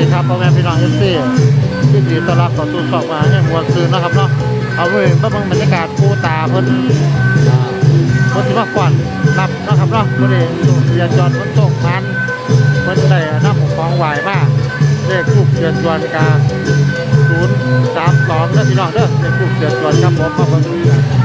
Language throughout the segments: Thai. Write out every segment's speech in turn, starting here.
ดีครับพ่อแม่พี่น้องเอฟซีที่ดีต้อนรับเข้าสู่ช่องมาแห่งมวซืนนะครับเนาะเอาไว้เบิ่งบรรยากาศปูตาเพิ่นอ่าเพิ่นสิมาก่อนรับนะครับเนาะบ่ได้สูเรียนจอดเพิ่นตกมันเพิ่นได้นำของไหวมาเลขทูบเรียนจวนกา032เด้อพี่น้องเด้อเลขทูบเรียนจวนครับผมมาเบิ่งกันครั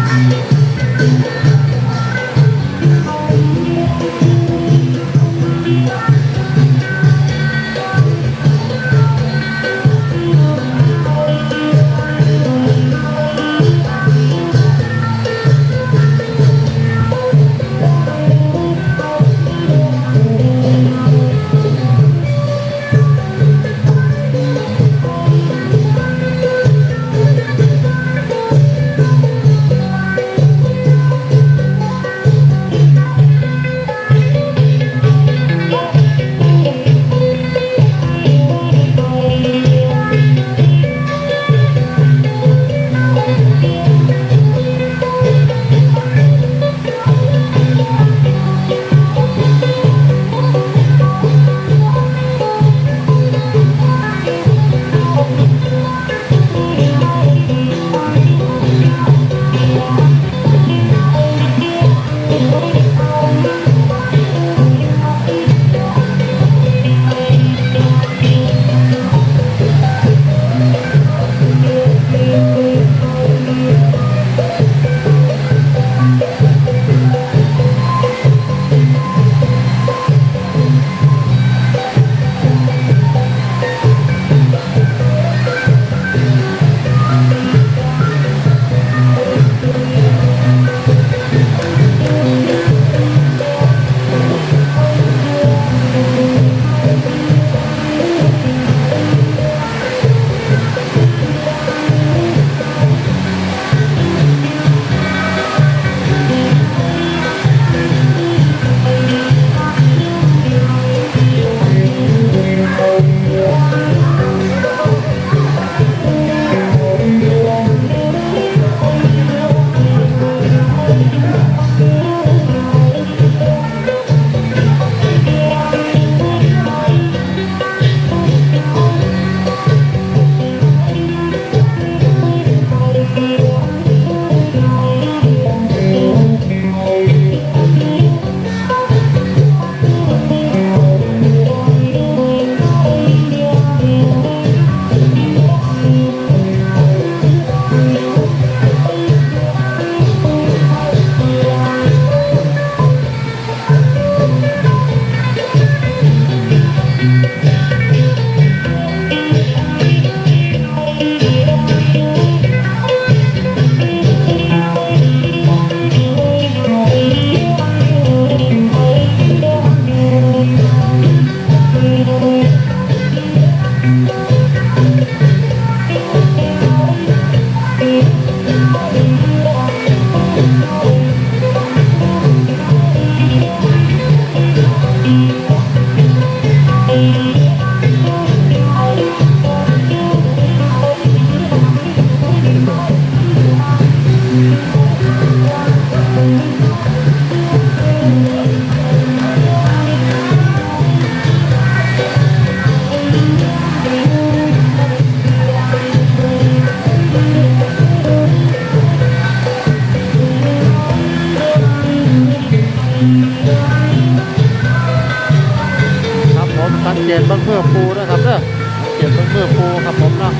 เก็บิ้งเมื่อปูครับผมเนาะ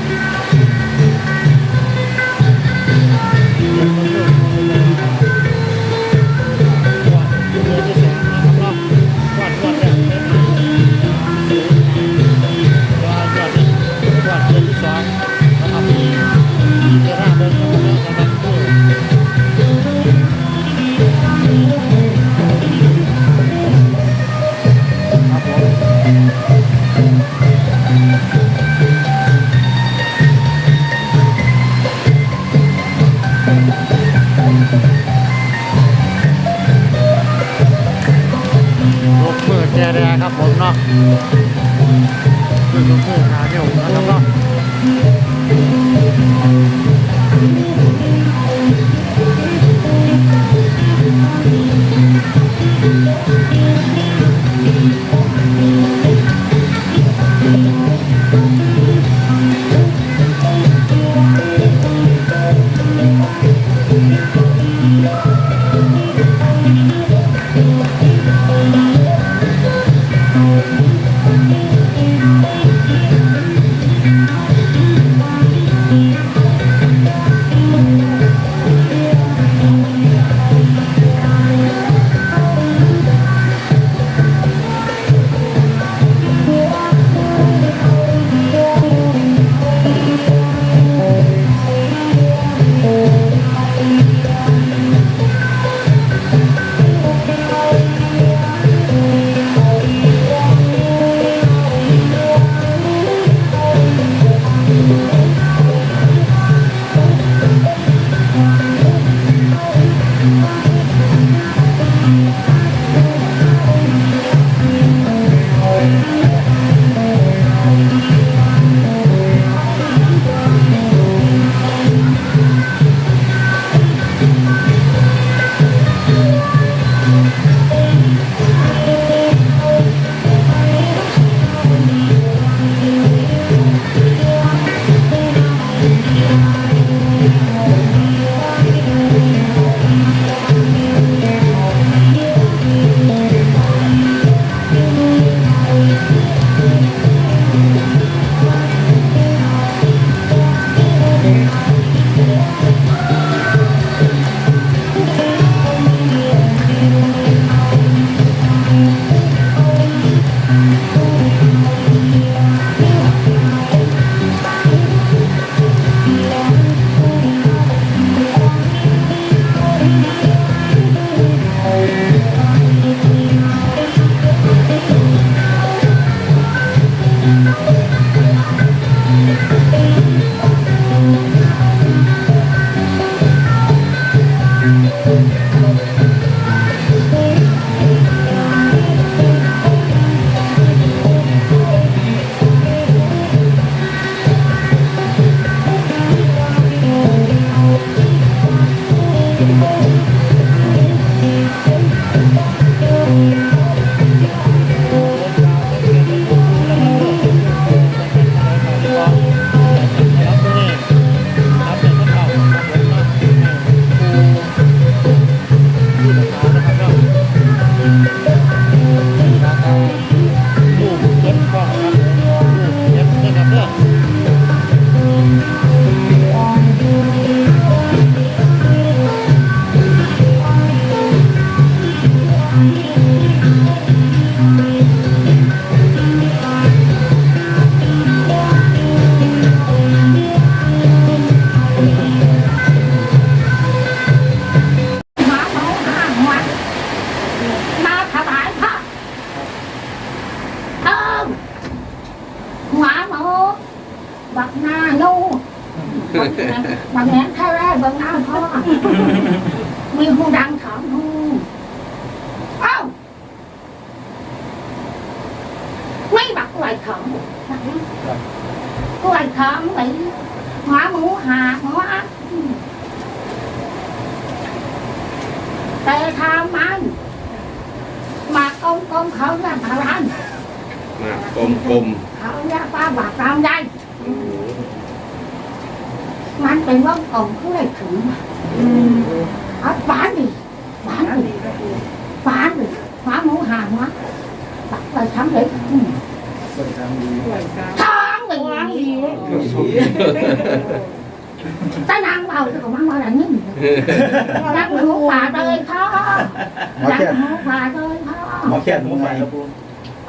ๆครับผมเนาะคือลูกมือหาเนี่ยนะครับเนาะบ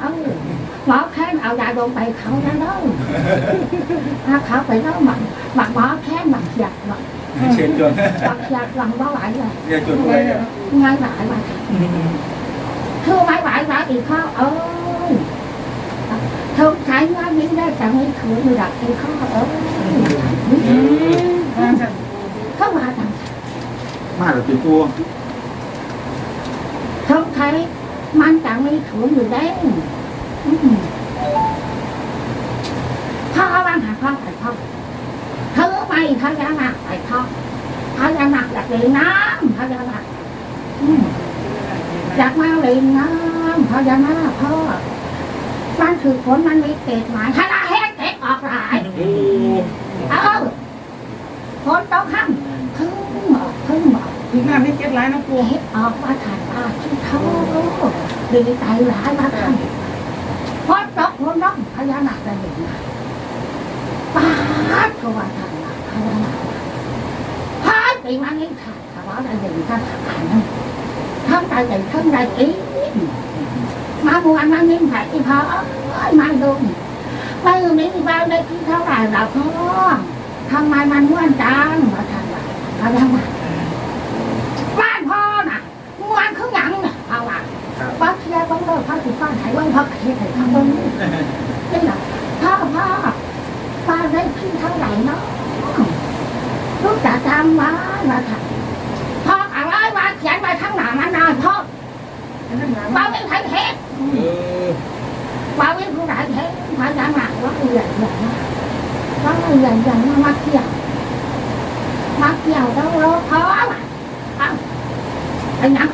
เออหมอแค้นเอายาดมไปเขาแล้วเนอะถ้าเขาไปแล้วหมักหมักหมอแค้นหมักหยักหมักเชิญจวนหมักหยักหลังเบาหวานเลยเรียกจวนผู้ใดเนี่ย ngay lại mà thưa mấy bạn đã thì khó ơi không thấy nó miếng đây chẳng mấy cửa người đặt thì khó ơi không mà thằng มาแล้วติปู không thấy mang chẳng mấy cửa người đấy khó ban hạt không phải không thứ mày thay ra mặt phải không thay ra mặt là điện nám thay ra mặt ừ. อยากมาเลยน้ำพญานาคพ่อมันคือผลมันมีเกตหมายถ้าละแห้งเกตออกหลายโอ้เออผลต้องห้ามพึ่งหมอกพึ่งหมอก ถึงน้ำไม่เก็บร้ายนะปูเกตออกมาถ่ายตาที่เขาโลกดีใจหลายมาทำพอตกผลน้องพญานาคจะเห็นนะป้าดเขาว่าทำนะพญานาคพาดตีมันนี่ถ่ายเขาว่าได้เห็นท่านอ่ายนนะทำใจใจทำใจอีมาบวนมานิ่ม phải thì khó ơi mà đúng bây giờ mấy bao đây khi thao đài là khó thằng mai มันม้วนจังมาทำอะไรมาทำอะไรบ้านพ่อน่ะม้วนเขาหยังเนี่ยเอาอะป้ ก็พระสุภาพไหนว่าพระเขตไหนทำบ้างนี่แหละถ้าพระป้าได้ขึ้นเท่าไหร่เนาะลูกจะตามมามาค่ะพ่ออะไรมาเขียนมาข้างหลังมันนานพ่อมาวิ่งไทยเทศมาวิ่งผู้ไหนเทศมาหนังหนังว่าเอื่อนอย่างนี้ว่าเอื่อนอย่างนี้มาเกี่ยวมาเกี่ยวต้องรอพ่อมาเอาไอ้หนัง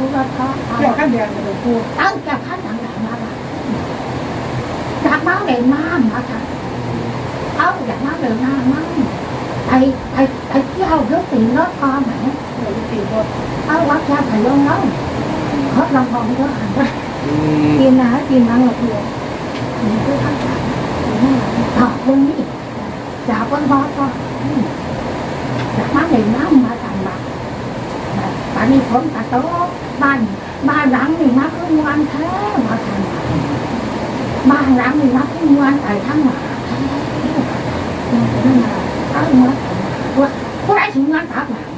ผู้รับพระเดี๋ยวขั้นเดียวจะไปพูดตั้งแต่ขั้นหลังหลังมาจากมาเลยมามาค่ะเอาจากมาเลยมากมากไอไปไปเที่ยวรถตีรถพอไหมรถตีรถเอาวัดยาไปลงเล่าเขาลองมองก็อนว่ากินนะกินนังหลบเดียวนี่คือข้างหลังขอบคนนี้จากคนบอสก็จากมาเลยมามาต่างบาท อนนี้ผมตัดโต๊ะบ้านบ้านหลังนี่มาขึ้นวันแท้มาทางบ้านหลังนี่มาขึ้นวันไอ้ทั้งหมาท้นั่นแหละเอาว่าผู้ใดถึงงานตัดหลัง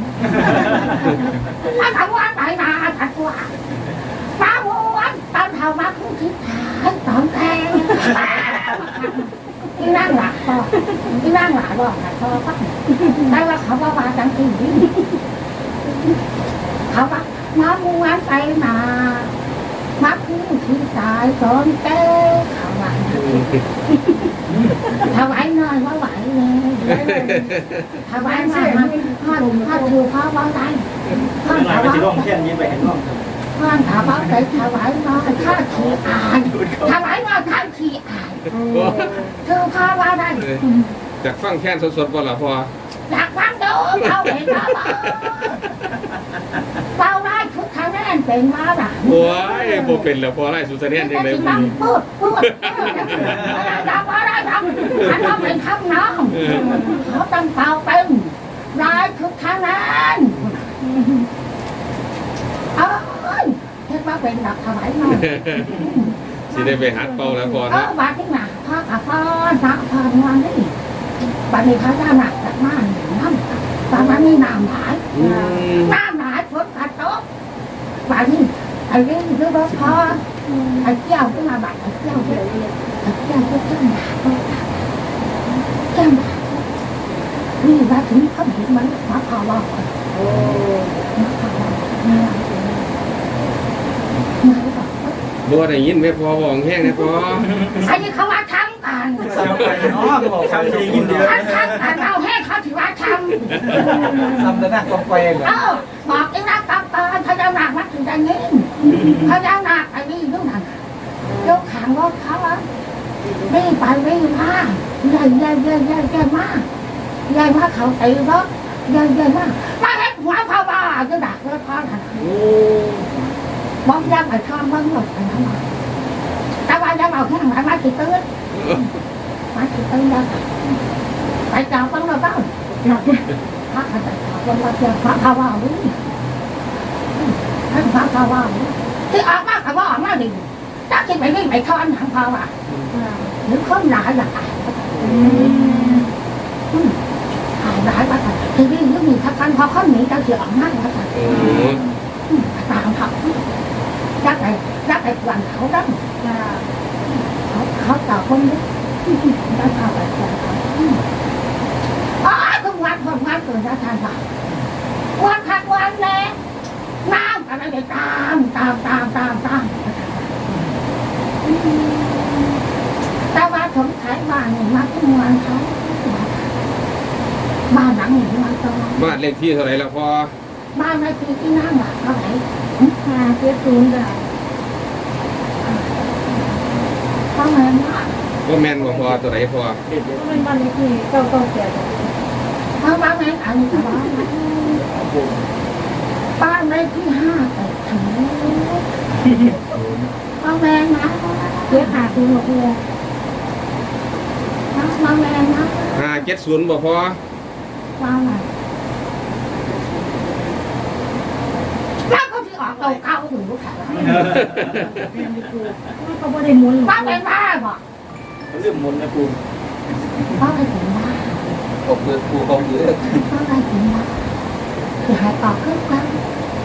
มาทำวันไหนมาตัดตัวฟ้าม้วนตอนเท่ามาคู่คิดหายตอนแทงนั่งหลับก็นั่งหลับก็หายคอปักได้ว่าเขาบอกว่าจังที เขาว่ามาม้วนไปมามาคู่คิดตายตอนเต้เขาว่าถวายหน่อยว่าไหวเลยถวายมามาพ่อพ่อถือพ่อว่าไรพ่อเมื่อไหร่ถมันจะร้อวางยแค่นี้ไปเห็นร้องครับท่านถามว่าไปถวายมาข้าขี่อ่านถวายมาท่านขี่อ่านเธอพาว่าได้จากฟังแค้นสดๆบ่ล่ะพอ อยากฟังดูเขาเห็นแล้วเบาได้ทุกคะแนนเป็นมาหลังโอ้ยบ่เป็นแล้วพอไล่สุสานนจังได๋ที่พุ่นั่งนพูดพูดอะไรดับอะไรดับอันนั้นเป็นคำน้องเขาต้องเป่าเป็นได้ทุกคะแนนเอ้ยเรียกว่าเป็นดับถวายมาสิได้ไปหัดเป่าแล้วพอเอเนาะอบาดที่หนักพ่อกับพ่อนักพ่อวันนี้ บาดนี้เขาจะหนักจากบ้านน้ำบาดวันนี้น้ำหลายอืมน้ำหลายฝนกัดตกบาดนี้ไอ้เรื่องคือรถพ่อไอ้เจ้าขึ้นมาบาดไอ้เจ้าขึ้นไอ้เจ้าขึ้นเจ้าหนาเจ้าหนานี่ว่าถึงเขาเห็นมันมาพาว่าก่อนโอ้มาพาว่าเนี่ยมาหรือเปล่า บ่ได้ยินแม่พ่อบอกแห้งนะพ่ออันนี้เขาว่าทำกันเสียงไปเนาะก็บอกคำที่ยินเดียวทำทำกันเอาให้เขาถือว่าทำทำแต่หน้ากองไฟเหรอเออบอกเองนะกับตอนพญานาคมันถึงจะนิ่งพญานาคไอ้นี่ยุ่งนั่นยกขางรถเขาอะนี่ไปนี่มาใหญ่ใหญ่ใหญ่ใหญ่ใหญ่มากใหญ่มากเขาตีรถใหญ่ใหญ่มากมาเห็นหัวพาว่าจะดักรถเขาน่ะโอ้ บอกยังไปข้ามบิ้งหมดไปทั้งหมแต่ว่ายังเอาแค่ไหนมาติดตื้นมาติดตื้นยังไปจับเบิ้งเราบ้างพระขันจับเบิ้งว่าเจ้าพระพาว่าวิ่งพระพาว่าที่ออกมาพาว่าออกมาดิถ้าคิดไปวิ่งไปทอนหางพาว่าหรือคนหลายอย่างไรหายหลายว่าที่วิ่งก็มีทักกันพอเขาหนีจะเสียออกมาว่าโอ้ตามเขายัก ไอ้ยักไอ้วันเขาดั้งเขาเขาต่อคนนี้ได้ข่าวแบบเขาอ๋อทุกวันทุกวันเกิดจะทานบ่วันพักวันแรงน้ำอะไรไปตามตามตามตามตามแต่ว่าสงสัยบ้านนี่มาทุกวันเขาบ้านหลังนี้มาตอนบ้านเลขที่เท่าไหร่แล้วพ่อบ้านในปีที่นั่งหลับเท่าไหร่ห้าเจ็ดศูนย์จ้ะ ประมาณว่าบ่แม่นบ่พอตัวไหนพอก็เป็นบ้านที่เก้าเก้าแปดจ้ะเพราะว่าแม่อันนี้ก็ว่าบ้านเลขที่ห้าแต่ถึงพ่อแม่นะเจ็ดห้าศูนย์หกเลยพ่อแม่นะ570บ่พอว่าไงแล้ว ก็ที่ออกเราเข้าถึงลูกค้าเรียนดีครูเขาไม่ได้มุนหรอกว่าเป็นบ้าบอกเรื่องมนต์นะครูว่าเป็นบ้าตบเลยครูเขาเยอะว่าเป็นบ้าคือหายออกขึ้นกัน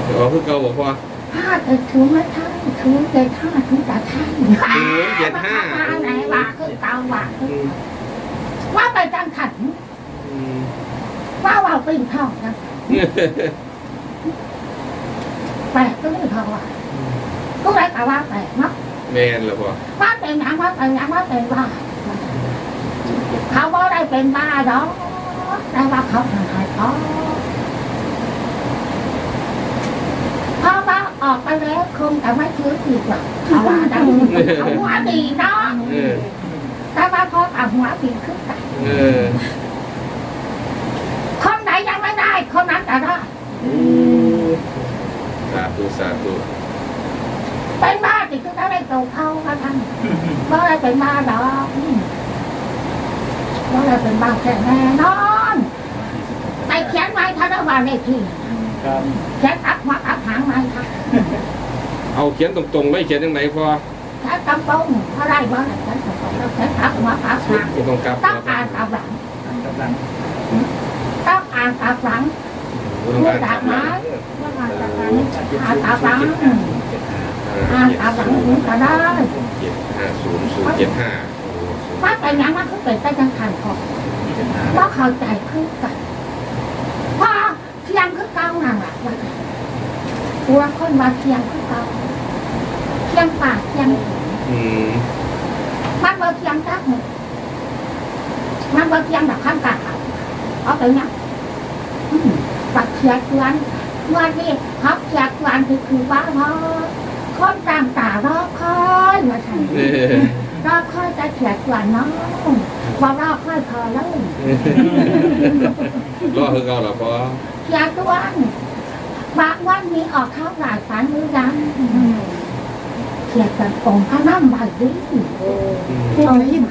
เดี๋ยวเอาคือเก่าบ่พ่อห้าแต่ถึงไม่ใช่ถึงแต่ห้าถึงแต่ใช่ถึงเจ็ดห้าไหนว่าคือเก่าว่าว่าไปจังขันว่าว่าปีนทองนะ แปลกก็ไม่ทองว่าก็ได้แต่ว่าแปลกเนาะแม่นแล้วพ่อว่าเป็นหยังว่าเป็นหยังว่าเป็นบ้าเขาว่าได้เป็นบ้าดอกแต่ว่าเขาทำหายท้อเพราะว่าออกไปแล้วคงจะไม่ชื้ออีกหรอกเขาว่าดังเขาหัวดีเนาะเออแต่ว่าพอเอาหัวปีนขึ้นไปเออคนไหนยังไม่ได้คนนั้นจะได้สาธุสาธุเป็นบ้าติดขึ้นได้โตเข้าก็ทั้งเพราะอะไรเป็นบ้าดอกเพราะอะไรเป็นบ้าแค่แน่นอนไปเขียนไว้ถ้าได้ว่าในที่ครับเขียนอักมาอักหางไว้ค่ะเอาเขียนตรงๆเลยเขียนจังไหนพ่อเขียนตำตรงถ้าได้บ้าเขียนตรงแล้วเขียนอักมาอักหางบ่ต้องกลับต้องอ่านตามหลังกำลังต้องอ่านตามหลังบ่ต้องไม่กา รดักไม้ว่ามาจากการอ่าตามหลังอาตามหลังถึงจะได้เจ็ดห้าศูนย์ศูนย์เจ็ดห้าว่าเป็นอย่างนั้นคือเป็นแต่ยังขันของว่าเข้าใจคือกันพอเทียงคือเก่านั่นแหละว่าตัวคนมาเทียงคือเก่าเทียงปากเทียงหูอืมมันบ่เทียงจักหนึ่งมันบ่เทียงแบบข้างกลางเอาเอาไปเนี่ยอืม ปักเชียร์กวนวันนี้เขาเชียร์กวนคือคือว่าเพราะคนตามตารอคอยมาใช่เออรอคอยจะเชียร์กวนเนาะว่ารอคอยพอแล้วรอคือเก่าแล้วพ่อเชียร์กวนบางวันมีออกเข้าหลายฝันหรือยังเชียร์กันองค์พระน้ำใบดีโอ้อืมพูดอะไรยิน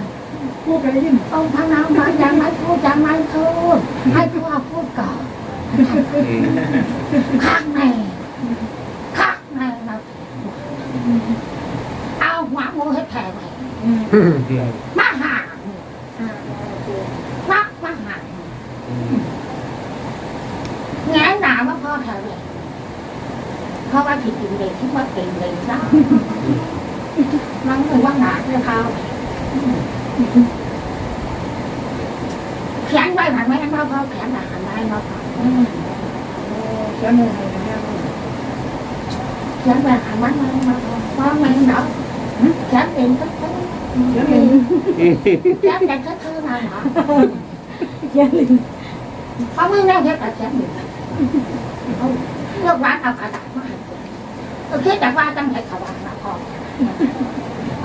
พูดอะไรยินองค์พระน้ำใบยังไม่พูดยังไม่พูดให้พ่อพูดก่อน คักแม่คักแม่ครับเอาหัวหมูให้แผ่ไว มาหา อ่าโอเค มามาหาแง่หนาว่าพ่อแผ่ไว้เพราะว่าผิดจริงเลยที่ว่าเป็นเลยนะมันคือว่าหนาเรื่องเขาเขียน ไว้หันไม่ให้มาพอแขนหันได้มาพอ เขียนเลยให้แม่ แขนแบบหันมันมามาพอว่ามันเนาะแขนเองก็ต้อง เขียนเลย แขนแต่ก็คือมาเหรอเขียนเลยเพราะมึงแน่แค่แต่แขนอยู่เลือกร้านเอากระดาษมาให้ก็คิดแต่ว่าต้องให้เขาวางมาพอ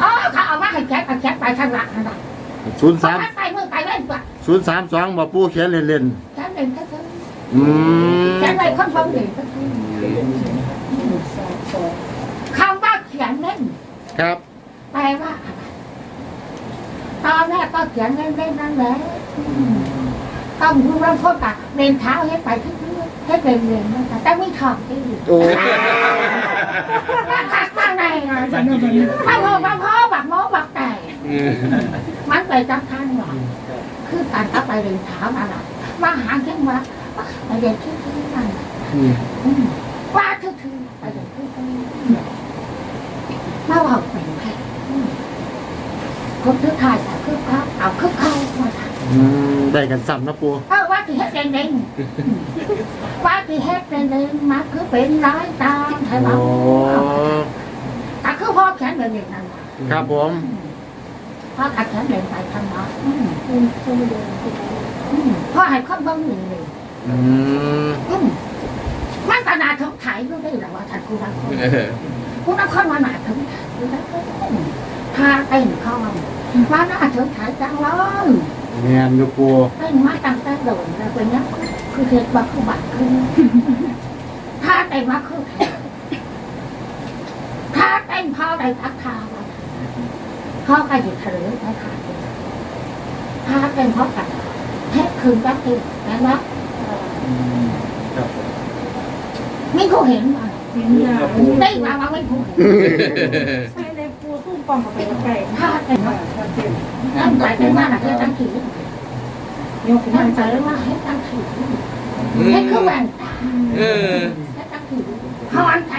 อ๋อเขาเอามาให้แขนเอาแขนไปข้างหลังนะศูนย์สามไปมือไปเล่นกว่าศูนย์สามสองบ่ปูเขียนเล่นแขนเองก็คือๆอืมแขนไปคนฟังเองก็คือคำว่าเขียนเล่นครับแปลว่าอะไร ตอนแรกก็เขียนเล่นๆนั่นแหละต้องรู้ว่าพวกอะเรียนเท้าให้ไปที่เรื่อยให้เรียนเรียนนะคะแต่ไม่ชอบที่อยู่โอ้ว่าขัดว่าไงอะถ้าพ่อมาพ่อบักโม้อบักแต่มันไปจับท่านหรอคือการเอาไปเรียนเท้าอะไรมาหาเช่นว่าไปเรียนที่ที่นั่นว่าทื่อๆไปเรียนที่ที่มาเอาเป็นแค่อืม คนที่ถ่ายแต่คือเขาเอาคือเขามาถ่ายอืมได้กันซ้ำนะปูเพราะว่าที่เฮ็ดเด่นๆว่าที่เฮ็ดเด่นๆมาคือเป็นร้อยตามไทยโอ้เราแต่คือพ่อแขนเด่นๆนั่นแหละครับผมพ่อขัดแขนเด่นไปทางนั้นอืมเป็นคนเดียวอืมพ่อให้คนเบ้างหนึ่งเลยอืมอืมมันก็นาถึงไถก็ได้แหละว่าท่านกูรักคนเออกูรักคนมาหนาถึงไถกูรัก คนถ้าเต้นเข้ามาว่าน่าถึงไถจังเลยแมนอยู่ปูเต้นมาตั้งแต่โดนแล้วเป็นยังคือเหตุบักคือบักคือถ้าเต้นมาคือแขนถ้าเต้นพ่อได้ทักทาว่าพ่อก็หยุดทะเลไม่ขาดถ้าเต้นพ่อกันแท้คืนก็คือแล้วนะครับไม่เขาเห็นมาเขียนยาได้มาว่าไม่ถูกใส่ใน ปูทุ่มปองกับไปถ้าเป็นว่าเต็มตั้งใจเป็นว่าให้ตั้งขีดยกขึ้นตั้มางใจใส่ว่าให้ตั้งขีดอืให้มคือแหวนตาเออให้ตั้งขีดพรใจ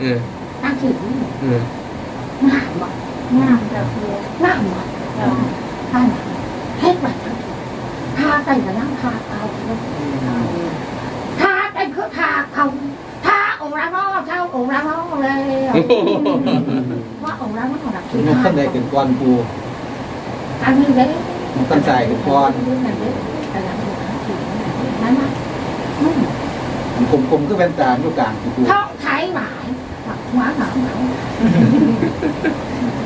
เออตั้งขีดเออหน้าหมดงามจากปูหน้าหมดท่านให้ไปทั้งทาใจกับนั่งทาเขาทาใจคือทาเขา องค์ละนอเท่าองค์ละนอเลยว่าองค์ละนอหลักคุที่ณท่านใดเป็นก้อนปูอันนี้เลยตั้งใจเป็นก้อนนั่นนะผมผมก็เป็นตาอยู่กลางปูท้องไถหลายหัวหนาหนา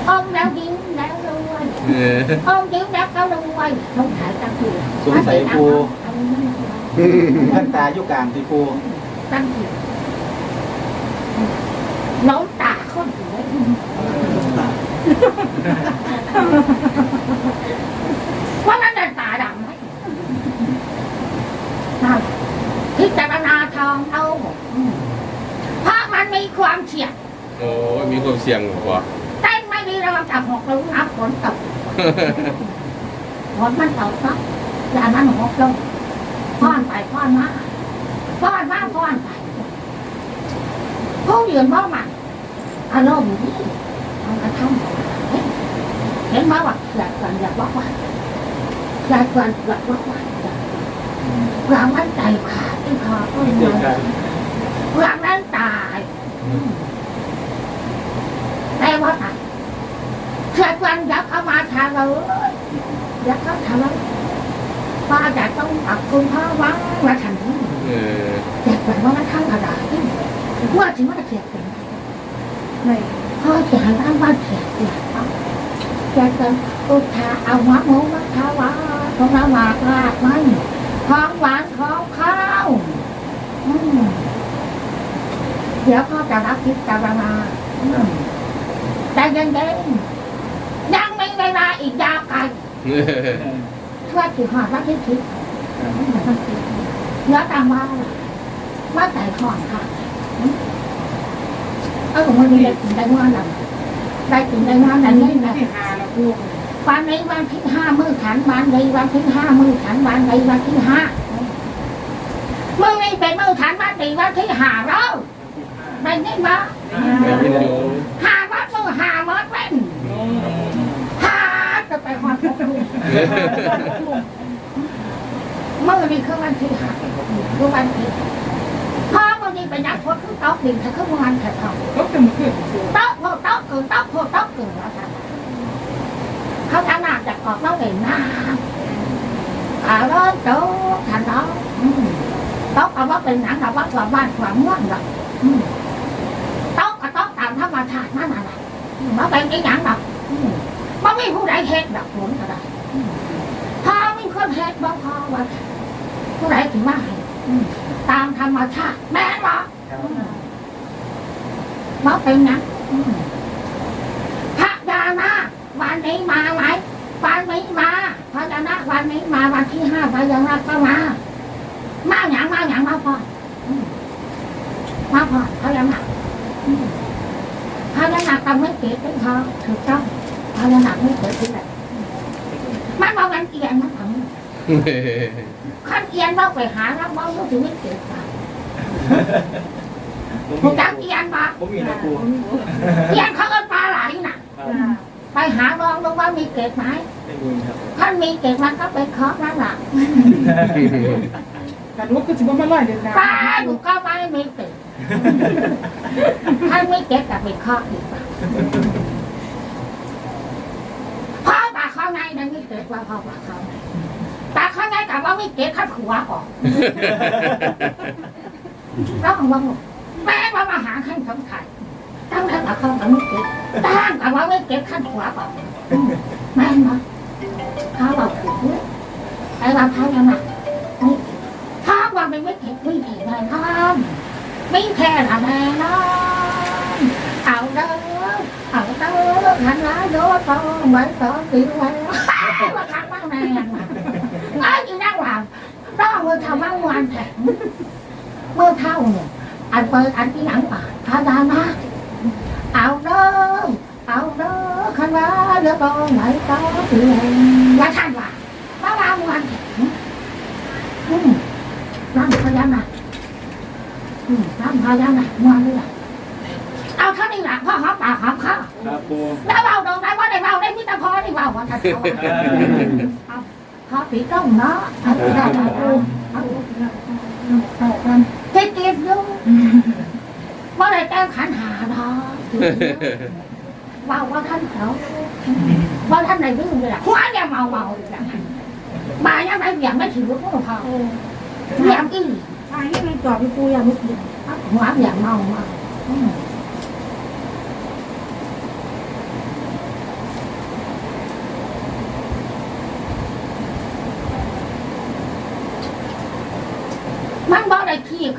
วอมแล้วยิ้มแล้วรวยอออมยิ้มแล้วก็รวยท้องไถตั้งอยู่สงสัยปูท่านตาอยู่กลางที่ปูตั้งอยู่ น้องตาคนสวยว่ามันจะตาดำไหมนั่นพิจารณาทองเอาเพราะมันมีความเฉียดโอ้ยมีความเสี่ยงกว่าเต้นไม่ดีเราจับหกลงน้ำฝนตกฝนมันตกเนาะอย่านั้นหกลงพ่อนไปพ่อนมาพ่อนมาพ่อนไป ผู้ยืนบ่มันอารมณ์ดีมันกระทำเห็นไหมว่าอยากกันอยากว่าว่าอยากกันอยากว่าว่าความมั่นใจขาดที่คอก็เดียวเลกัยนความนั้นตายแต่ว่าตายเชื่อวันอยากเข้ามาทางเราอยากเข้าทางเราป้าอยากต้องอับคุณพ่อวังมาทันทีเอยากแบบว่ามันทั้งกระดาษ ว่าถึงว่าเขียนเป็นในพ่อเขียนทั้งวันเขียนเขียนเอาเขียนเป็นอุทาเอามะม่วงมะขาวาของเราหมากลากมันของหวานของข้าวอืมเดี๋ยวพ่อจะรับพิจารณาอืมใจเย็นๆยังไม่เวลาอีกยาวไกลเออช่วยถือหอดรับที่คิดเดี๋ยวตามว่าว่าแต่ถอนค่ะ ถ้าสมมติมีได้กินได้งานนั้นได้กินได้งานนั้นนี่นะวันไหนวันที่ห้ามือขันวันไหนวันที่ห้ามือขันวันไหนวันที่ห้าเมื่อนี้เป็นมือขันวันไหนวันที่ห้าเราเป็นยังไงห้าวัดมือหาวัดเป็นหาจะไปหอดเมื่อมีเครื่องวันที่ห้เครื่องวันที่ ลูกดินถ้าเขาวานแถวก็เป็นมือขึ้นปูต๊อกโพต๊อกเกิดต๊อกโพต๊อกเกิดแล้วกันเขาจะนาจะกอดน้องเองน้ำขาร้อนโตขันร้อนต๊อกก็ว่าเป็นหนังกับว่าความบ้านความม่วนหรอกต๊อกก็ต๊อกตามธรรมชาตินั่นแหละมาเป็นไอ้หยังหรอกมันไม่ผู้ใดเฮ็ดดอกผลก็ได้ถ้าไมีคนเฮ็ดบ่พอว่าผู้ใดถึงมาให้ ตามธรรมชาติแม่นบ่ nó เป็นนะพระยานาควันนี้มาไหมวันนี้มาพระยานาควันนี้มาวันที่ห้าพระยานาคก็มามาอย่างมาอย่างมาพออืมมาพอพระยานาคอืมพระยานาคต้องไม่เกิดเป็นทองถูกต้องพระยานาคไม่เกิดที่ไหนมันบอกมันเอียนมันทำ ขั้นเอียนเราไปหาแล้วมันรู้สึกไม่เกิดไปถูกจักเอียนมาผมมีนะปูเอียนเขาก็ปลาไหลน่ะไปหาลองดูว่ามีเกล็ดไหมไม่มีครับถ้ามีเกล็ดมันก็เป็นเคราะห์นั่นแหละแต่รู้ก็จะว่ามาไล่เดินตาอยู่ก็ไม่มีเกล็ดถ้ามีเกล็ดก็เป็นเคราะห์อีกพ่อปากข้างในนั้นมีเกล็ดว่าพ่อปากข้างในปากข้างในกับว่ามีเกล็ดขั้นหัวออกแล้วของว่าแม่ว่ามาหาขั้นสำคัญตั้งแต่ปากข้างกับมีเกล็ดตั้งกับว่ามีเกล็ดขั้นหัวออกแม่มาเขาบอกถูกไอ้ว่าเขายังไงนี่ถ้าว่าเป็นไม่เกล็ดไม่เกล็ดแน่นอนไม่แค่ละแน่นอนเอาเด้อเอาเด้อหันหล้าโยตองเหมือนตอนตีวันว่าทำบ้างแน่มาไอ้ที่นั่ง หลังต้องมือทำบ้างวันแข็งเมื่อเท่าเนี่ยอันเปิดอันที่หลังป่าพาดานะเอาเด้อเอาเด้อขันว่าเดี๋ยวตอนไหนก็ตีว่าท่านว่าว่าว่าวันแข็งอืมนั่งพยานนะอืมนั่งพยานนะมาเลยล่ะเอาเท่านี้แหละพ่อหอมปากหอมคอครับปูแล้วเบาตรงไหนว่าได้เบาได้มิตรพอได้เบาว่าท่านเขา เอาพอตีต้องเนาะเอาได้ได้เอาต่อกันเจ็บเจ็บอยู่ว่าได้แก้ขันหาเนาะเบาว่าท่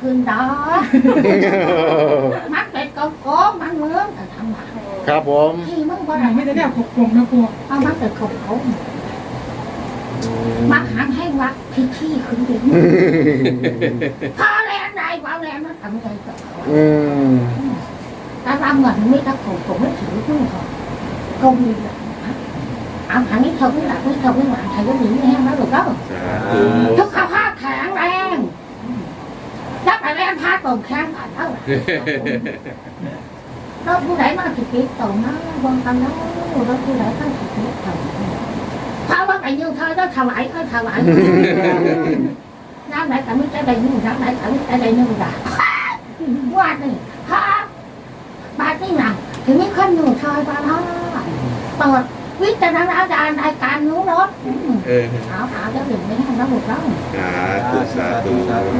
ขี้คืนดอกมันเป็นกองโกงมันเหมือนแต่ทำไมครับผมขี้มึงบ่ว่าได้ไม่ได้แนวขบกลมนะปูเอามันเป็นกองโกงมันหันให้วัดที่ขี้คืนดินพอแรงใดพอแรงมันทำใจกับเขาอืมแต่ว่าเหมือนไม่ตะโกงผมไม่ถือผู้เขากงดีเลยเอาหันนี้เธอไม่หลับไม่เธอไม่หวานใครก็หนีแห้งแล้วหรือเปล่าสาธุทุกข้าวผ้าแข็งแรง แล้วไปแรงผ้าตรงแข็งผ่านเท่าเราผู้ใดมาสิบปีตรงนะวงกันแล้วเราผู้ใดตั้งสิบปีตรงถ้าว่าไอ้ยูเธอจะถวายก็ถวายน้ำไหนแต่ไม่จะได้ยูน้ำไหนแต่ไม่จะได้ยูด่าว่านี่ครับบาทนี่นะถึงไม่ขึ้นอยู่ชอยบาท่าเปิดวิจารณญาณในการนู้รถเออเอาเอาจะถึงไม่ให้ระบบเราสาธุสาธุสาธุ